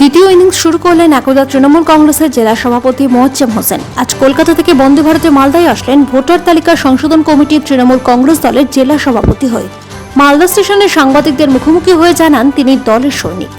দ্বিতীয় ইনিংস শুরু করলেন একদা তৃণমূল কংগ্রেসের জেলা সভাপতি মোয়াজ্জেম হোসেন। আজ কলকাতা থেকে বন্দে ভারতে মালদায় আসলেন ভোটার তালিকা সংশোধন কমিটির তৃণমূল কংগ্রেস দলের জেলা সভাপতি হয়ে। মালদা স্টেশনে সাংবাদিকদের মুখোমুখি হয়ে জানান তিনি দলের সৈনিক।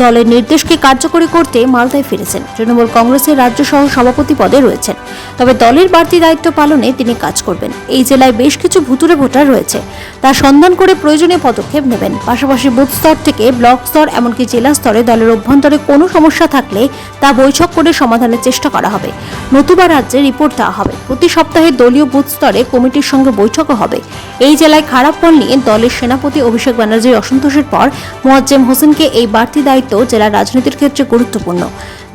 দলের নির্দেশকে কার্যকরী করতে মালদায় ফিরেছেন। তৃণমূল কংগ্রেসের রাজ্য সহ সভাপতি পদে রয়েছেন। তবে দলের বাড়তি দায়িত্ব পালনে তিনি কাজ করবেন। এই জেলায় বেশ কিছু ভুতুরে ভোটার রয়েছে। তা সন্ধান করে প্রয়োজনীয় পদক্ষেপ নেবেন। পাশাপাশি বুথ স্তর থেকে ব্লক স্তর এমনকি জেলা স্তরে দলের অভ্যন্তরে কোনো সমস্যা থাকলে তা বৈঠক করে সমাধানের চেষ্টা করা হবে। নতুবা রাজ্যে রিপোর্ট দেওয়া হবে। প্রতি সপ্তাহে দলীয় বুথ স্তরে কমিটির সঙ্গে বৈঠকও হবে। এই জেলায় খারাপ ফল নিয়ে দলের সেনাপতি অভিষেক ব্যানার্জির অসন্তোষের পর মোয়াজ্জেম হোসেনকে এই বাড়তি দায়িত্ব জেলার রাজনীতির ক্ষেত্রে গুরুত্বপূর্ণ।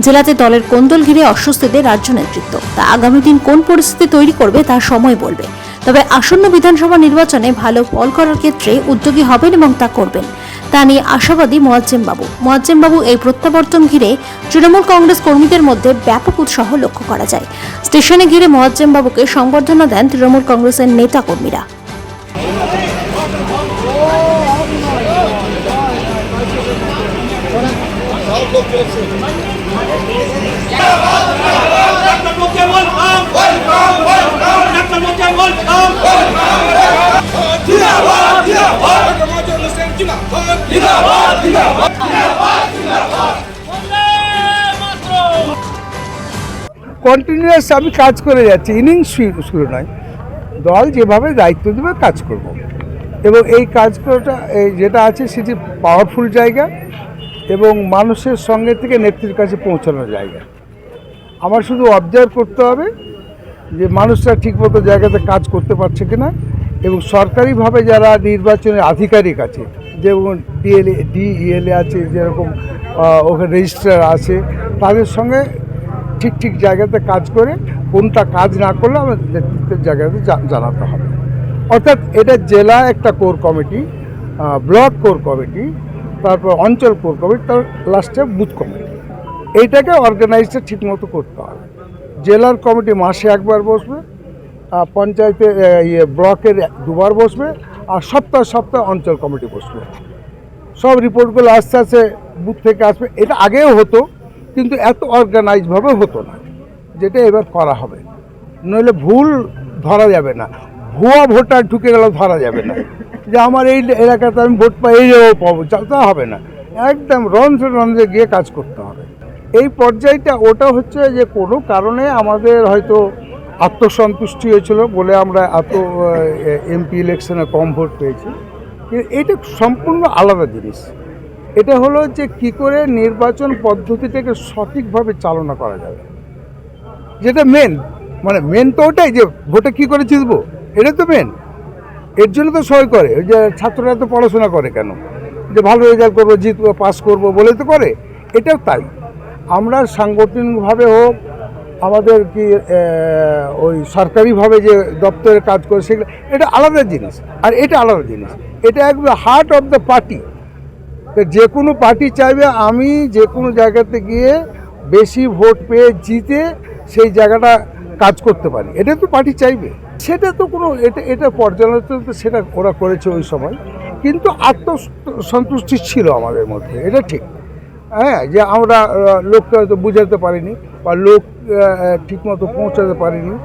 জেলাতে দলের কোন্দল ঘিরে অস্বস্তিতে রাজ্য নেতৃত্ব। তা আগামী দিন কোন পরিস্থিতি তৈরি করবে তা সময় বলবে। তবে আসন্ন বিধানসভা নির্বাচনে ভালো ফল করার ক্ষেত্রে উদ্যোগী হবেন এবং তা করবেন। তা নিয়ে আশাবাদী মোয়াজ্জেম বাবু। বাবু এই প্রত্যাবর্তন ঘিরে তৃণমূল কংগ্রেস কর্মীদের মধ্যে ব্যাপক উৎসাহ লক্ষ্য করা যায়। স্টেশনে ঘিরে মোয়াজ্জেম বাবুকে সংবর্ধনা দেন তৃণমূল কংগ্রেসের নেতা কর্মীরা। কন্টিনিউয়াস আমি কাজ করে যাচ্ছি ইনিংস শুরু নয়। দল যেভাবে দায়িত্ব দেবে কাজ করব। এবং এই কাজ করাটা, এই যেটা আছে, সেটি পাওয়ারফুল জায়গা। এবং মানুষের সঙ্গে থেকে নেত্রীর কাছে পৌঁছানোর জায়গা। আমার শুধু অবজার্ভ করতে হবে যে মানুষরা ঠিকমতো জায়গাতে কাজ করতে পারছে কিনা এবং সরকারিভাবে যারা নির্বাচনের আধিকারিক আছে, যেমন ডিএলএ ডিইএলএ আছে, যেরকম ওখানে রেজিস্ট্রার আছে, তাদের সঙ্গে ঠিক ঠিক জায়গাতে কাজ করে কোনটা কাজ না করলে আমার নেতৃত্বের জায়গাতে জানাতে হবে। অর্থাৎ এটা জেলা একটা core committee block core committee তারপর অঞ্চল কোর কমিটি তার লাস্টে বুথ কমিটি এইটাকে অর্গানাইজটা ঠিকমতো করতে হবে। জেলার কমিটি মাসে একবার বসবে পঞ্চায়েতে ইয়ে ব্লকের দুবার বসবে, আর সপ্তাহ সপ্তাহ অঞ্চল কমিটি বসবে। সব রিপোর্টগুলো আস্তে আস্তে বুথ থেকে আসবে। এটা আগেও হতো, কিন্তু এত অর্গানাইজভাবে হতো না, যেটা এবার করা হবে। নইলে ভুল ধরা যাবে না। ভুয়া ভোটার ঢুকে গেলে ধরা যাবে না। যে আমার এই এলাকাতে আমি ভোট পাই, এই জায়গাও পাবো। তা- হবে না। একদম রঞ্জে রন্ধ্রে গিয়ে কাজ করতে হবে। এই পর্যায়টা, ওটা হচ্ছে যে কোনো কারণে আমাদের হয়তো আত্মসন্তুষ্টি হয়েছিল বলে আমরা এত এমপি ইলেকশনে কম ভোট পেয়েছি। কিন্তু এটা সম্পূর্ণ আলাদা জিনিস। এটা হলো যে কি করে নির্বাচন পদ্ধতিটাকে সঠিকভাবে চালনা করা যাবে। যেটা মেন মানে মেন তো ওটাই যে ভোটে কী করে জিতবো? এটা তো মেন এর জন্য তো সবাই করে যে ছাত্ররা তো পড়াশোনা করে কেন? যে ভালো রেজাল্ট করব, জিতবো পাস করব বলে তো করে। এটাও তাই। আমরা সাংগঠনিকভাবে হোক, আমাদের কি ওই সরকারিভাবে যে দপ্তরে কাজ করে সেগুলো, এটা আলাদা জিনিস। আর এটা আলাদা জিনিস। এটা একদম হার্ট অফ দ্য পার্টি যে কোনো পার্টি চাইবে আমি যে কোনো জায়গাতে গিয়ে বেশি ভোট পেয়ে জিতে সেই জায়গাটা কাজ করতে পারি। এটা তো পার্টি চাইবে। সেটা তো কোনো, এটা এটা পর্যালোচনা তো সেটা ওরা করেছে ওই সময়। কিন্তু আত্মসন্তুষ্টি ছিল আমাদের মধ্যে, এটা ঠিক। হ্যাঁ যে আমরা লোককে হয়তো বুঝাতে পারিনি বা লোক ঠিকমতো পৌঁছাতে পারিনি।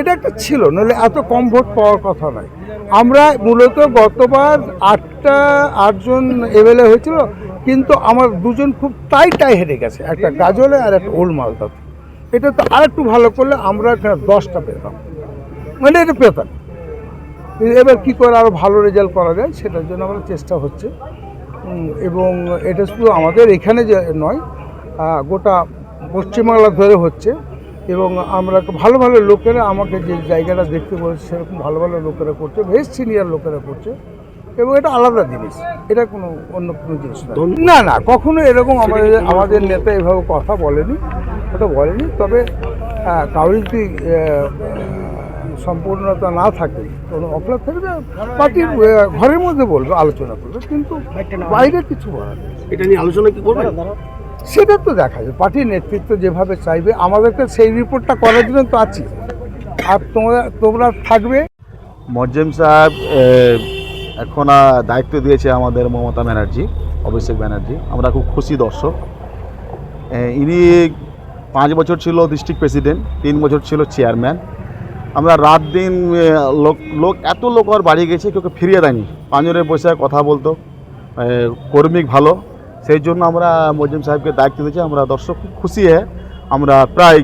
এটা একটা ছিল নাহলে এত কম ভোট পাওয়ার কথা নয়। আমরা মূলত গতবার আটটা, আটজন এমএলএ হয়েছিল, কিন্তু আমার দুজন খুব টাই টাই হেরে গেছে। একটা গাজলে আর একটা ওল্ড মালদাতে এটা তো আর একটু ভালো করলে আমরা এখানে দশটা পেতাম। মানে এটা পেতাম। এবার কী করে আরও ভালো রেজাল্ট করা যায় সেটার জন্য আমাদের চেষ্টা হচ্ছে। এবং এটা শুধু আমাদের এখানে যে নয় গোটা পশ্চিমবাংলা ধরে হচ্ছে। এবং আমরা ভালো ভালো লোকেরা আমাকে যে জায়গাটা দেখতে বলেছে সেরকম ভালো ভালো লোকেরা করছে বেশ সিনিয়র লোকেরা করছে। এবং এটা আলাদা জিনিস। এটা কোনো অন্য কোনো জিনিস না না কখনো এরকম আমাদের আমাদের নেতা এভাবে কথা বলেনি। ওটা বলেনি তবে কারোর যদি সম্পূর্ণতা না থাকে কোনো অপরাধ থাকবে পার্টির ঘরের মধ্যে বলবে আলোচনা করবে কিন্তু বাইরে কিছু বলার নেই। এটা নিয়ে আলোচনা কি করবেন সেটা তো দেখা যায় পার্টির নেতৃত্ব যেভাবে চাইবে আমাদেরকে সেই রিপোর্টটা করার জন্য তো আছি। আর তোমরা তোমরা থাকবে। মজ্জেম সাহেব এখন দায়িত্ব দিয়েছে আমাদের মমতা ব্যানার্জি অভিষেক ব্যানার্জি। আমরা খুব খুশি দর্শক। ইনি পাঁচ বছর ছিল ডিস্ট্রিক্ট প্রেসিডেন্ট তিন বছর ছিল চেয়ারম্যান আমরা রাত দিন লোক লোক এত লোক আর বাড়ি গেছে কেউ ফিরিয়ে দেয়নি। পাঁচজনে বসে কথা বলতো। এ, কর্মিক ভালো। সেই জন্য আমরা মজিম সাহেবকে দায়িত্ব দিয়েছি। আমরা দর্শক খুব খুশি হয়ে আমরা প্রায়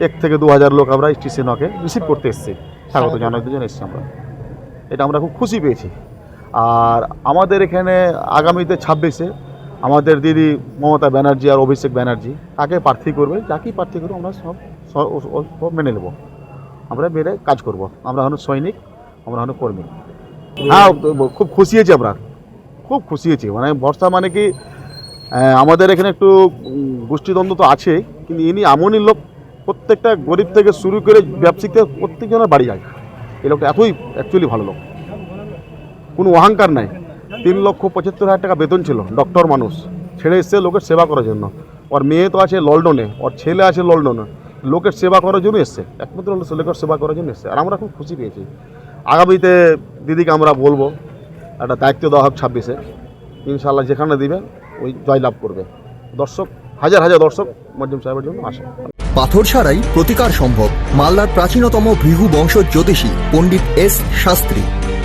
এক থেকে দু হাজার লোক আমরা স্টেশনকে রিসিভ করতে এসেছি। স্বাগত জানাতে জন্য এসেছি আমরা। এটা আমরা খুব খুশি পেয়েছি। আর আমাদের এখানে আগামীতে ছাব্বিশে আমাদের দিদি মমতা ব্যানার্জি আর অভিষেক ব্যানার্জি কাকে প্রার্থী করবে, যাকেই প্রার্থী করব আমরা সব সব মেনে নেব। আমরা মেনে কাজ করব। আমরা হলো সৈনিক, আমরা হলো কর্মী। হ্যাঁ খুব খুশি হয়েছি আমরা। খুব খুশি হয়েছি। মানে ভরসা মানে কি আমাদের এখানে একটু গোষ্ঠীদ্বন্দ্ব তো আছে কিন্তু ইনি এমনই লোক, প্রত্যেকটা গরিব থেকে শুরু করে ব্যবসায়িক থেকে প্রত্যেকজনের বাড়ি যায়। এই লোকটা এতই অ্যাকচুয়ালি ভালো লোক। কোনো অহংকার নাই। তিন লক্ষ পঁচাত্তর হাজার টাকা বেতন ছিল ডক্টর মানুষ। ছেড়ে এসছে লোকের সেবা করার জন্য। ওর মেয়ে তো আছে লন্ডনে, ওর ছেলে আছে লন্ডনে। লোকের সেবা করার জন্য এসছে, একমাত্র লোকের সেবা করার জন্য এসছে। আর আমরা খুব খুশি পেয়েছি। আগামীতে দিদিকে আমরা বলব, একটা দায়িত্ব দেওয়া হোক ছাব্বিশে। ইনশাল্লাহ যেখানে দিবে, ওই জয়লাভ করবে। দর্শক, হাজার হাজার দর্শক মজ্জুম সাহেবের জন্য আসে পাথর ছাড়াই প্রতিকার সম্ভব। মালদার প্রাচীনতম ভৃহু বংশ জ্যোতিষী পণ্ডিত এস শাস্ত্রী।